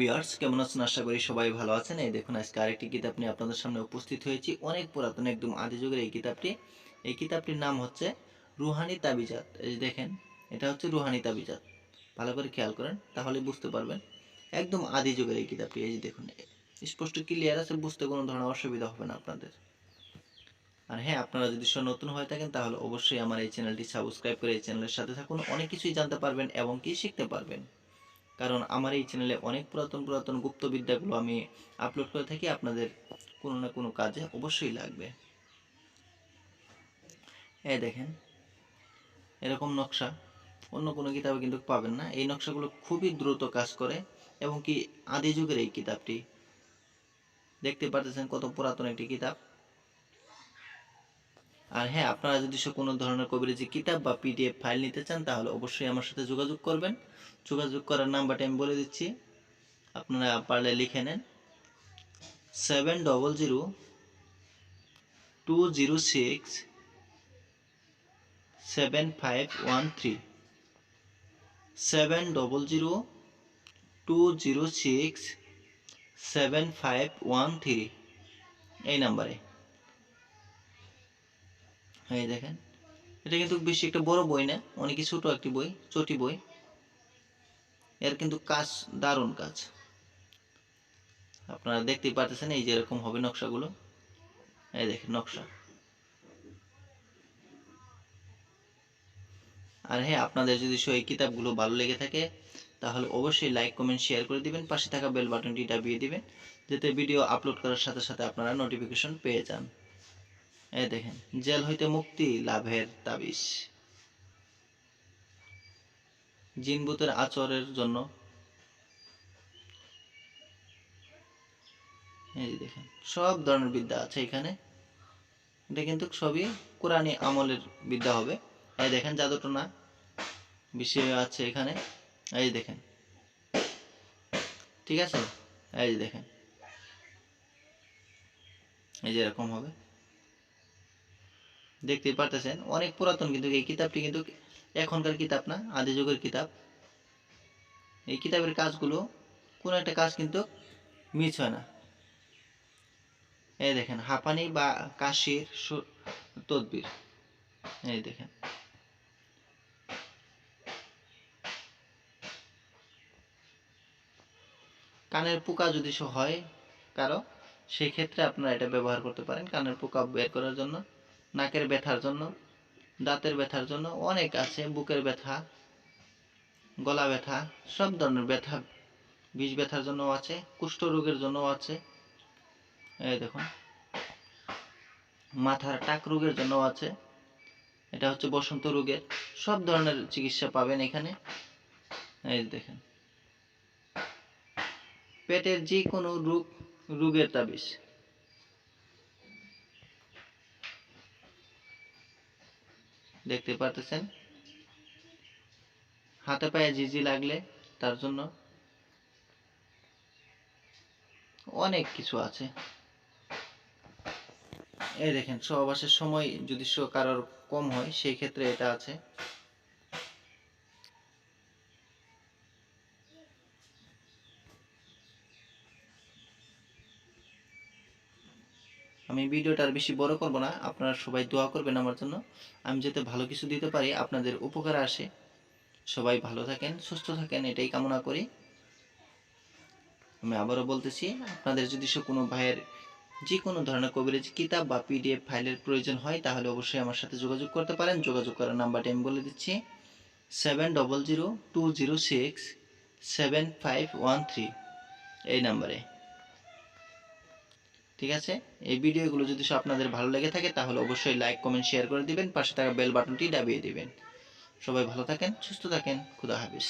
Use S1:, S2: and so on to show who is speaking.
S1: Viewers, কেমন আছেন? আশা করি সবাই ভালো আছেন। এই দেখুন, আজকে আরেকটি কিতাব নিয়ে আপনাদের সামনে উপস্থিত হয়েছি। অনেক পুরাতন, একদম আদি যুগের এই কিতাবটি। এই কিতাবটির নাম হচ্ছে রুহানি তাবিজাত। এই দেখেন, এটা হচ্ছে রুহানি তাবিজাত। ভালো করে খেয়াল করেন, তাহলে বুঝতে পারবেন। একদম আদি যুগের এই কিতাবটি। এই যে দেখুন, স্পষ্ট ক্লিয়ার আছে, বুঝতে কোনো ধরনের অসুবিধা হবে না আপনাদের। আর হ্যাঁ আপনারা যদি নতুন হয়ে থাকেন, তাহলে অবশ্যই আমার এই চ্যানেলটি সাবস্ক্রাইব করে এই চ্যানেলের সাথে থাকুন। অনেক কিছুই জানতে পারবেন এবং কি শিখতে পারবেন। কারণ আমার এই চ্যানেলে অনেক পুরাতন পুরাতন গুপ্তবিদ্যাগুলো আমি আপলোড করে থাকি, আপনাদের কোনো না কোনো কাজে অবশ্যই লাগবে। এই দেখেন, এরকম নকশা, অন্য কোনো কিতাবে কিন্তু পাবেন না। এই নকশাগুলো খুবই দ্রুত কাজ করে, এবং কি আদি যুগের এই কিতাবটি। দেখতে পাচ্ছেন কত পুরাতন একটি কিতাব। আর হ্যাঁ আপনারা যদি কোনো ধরনের কবিরাজি কিতাব বা পিডিএফ ফাইল নিতে চান, তাহলে অবশ্যই আমার সাথে যোগাযোগ করবেন। যোগাযোগ করার নাম্বারটি আমি বলে দিচ্ছি। আপনারা পারলে লিখে নেন। Seven double zero two zero six seven five one three seven double zero two zero six seven five one three এই নাম্বারে। এই দেখেন, এটা কিন্তু বেশি একটা বড় বই না অনেকই ছোট একটি বই, চটি বই। এর কিন্তু কাজ দারুণ কাজ। আপনারা দেখতেই পারতেছেন এই যে এরকম হবে নকশাগুলো। এই দেখেন নকশা। আর হ্যাঁ আপনাদের যদি সেই কিতাবগুলো ভালো লেগে থাকে, তাহলে অবশ্যই লাইক কমেন্ট শেয়ার করে দিবেন, পাশে থাকা বেল বাটনটি দাবিয়ে দিবেন, যাতে ভিডিও আপলোড করার সাথে সাথে আপনারা নোটিফিকেশন পেয়ে যান। এই দেখেন, জেল হইতে মুক্তি লাভের তাবিজ। জিনবুতের আচরের জন্য। এই যে দেখেন, সব ধরনের বিদ্যা আছে এখানে। এটা কিন্তু সবই কোরআনী আমলের বিদ্যা হবে। এই দেখেন জাদুটনা বিষয় আছে এখানে। এই দেখেন, ঠিক আছে? এই যে দেখেন, এই যে এরকম হবে। দেখতেই পারতেছেন, অনেক পুরাতন কিন্তু এই কিতাবটি কিন্তু এখনকার কিতাব না, আদি যুগের কিতাব। এই কিতাবের কাজগুলো, কোনো একটা কাজ কিন্তু মিস হয় না। এই দেখেন, হাঁপানি বা কাশির তদবির। এই দেখেন। কানের পোকা যদি হয় কারও সেই ক্ষেত্রে আপনারা এটা ব্যবহার করতে পারেন। কানের পোকা বের করার জন্য, নাকের ব্যথার জন্য। দাঁতের ব্যথার জন্য অনেক আছে, বুকের ব্যথা, গলা ব্যথা, সব ধরনের ব্যথা, বিষ ব্যথার জন্য আছে কুষ্ঠ রোগের জন্য আছে, এই দেখুন। মাথার টাক রোগের জন্য আছে, এটা হচ্ছে বসন্ত রোগের, সব ধরনের চিকিৎসা পাবেন এখানে। এই দেখেন। পেটের যে কোনো রোগ, রোগের তাবিজ দেখতে পারতেছেন। হাতে পায়ে জিজি লাগলে তার জন্য অনেক কিছু আছে। এই দেখেন, সহবাসের সময় যদি কারোর কম হয়, সেই ক্ষেত্রে এটা আছে। আমি ভিডিওটা আর বেশি বড় করব না। আপনারা সবাই দোয়া করবেন আমার জন্য। আমি যাতে ভালো কিছু দিতে পারি, আপনাদের উপকার আসে। সবাই ভালো থাকেন, সুস্থ থাকেন, এটাই কামনা করি। আমি আবারও বলতেছি, আপনাদের যদি সে কোনো ভাইয়ের যে কোনো ধরনের কবিরাজি কিতাব বা পিডিএফ ফাইলের প্রয়োজন হয়, তাহলে অবশ্যই আমার সাথে যোগাযোগ করতে পারেন। যোগাযোগ করার নাম্বারটি আমি বলে দিচ্ছি, seven double zero two zero six seven five one three. এই নাম্বারে। ঠিক আছে? এই ভিডিওগুলো যদি সব আপনাদের ভালো লেগে থাকে, তাহলে অবশ্যই লাইক কমেন্ট শেয়ার করে দিবেন, পাশে থাকা বেল বাটনটি দাবিয়ে দিবেন। সবাই ভালো থাকেন, সুস্থ থাকেন, খুদা হাফিজ।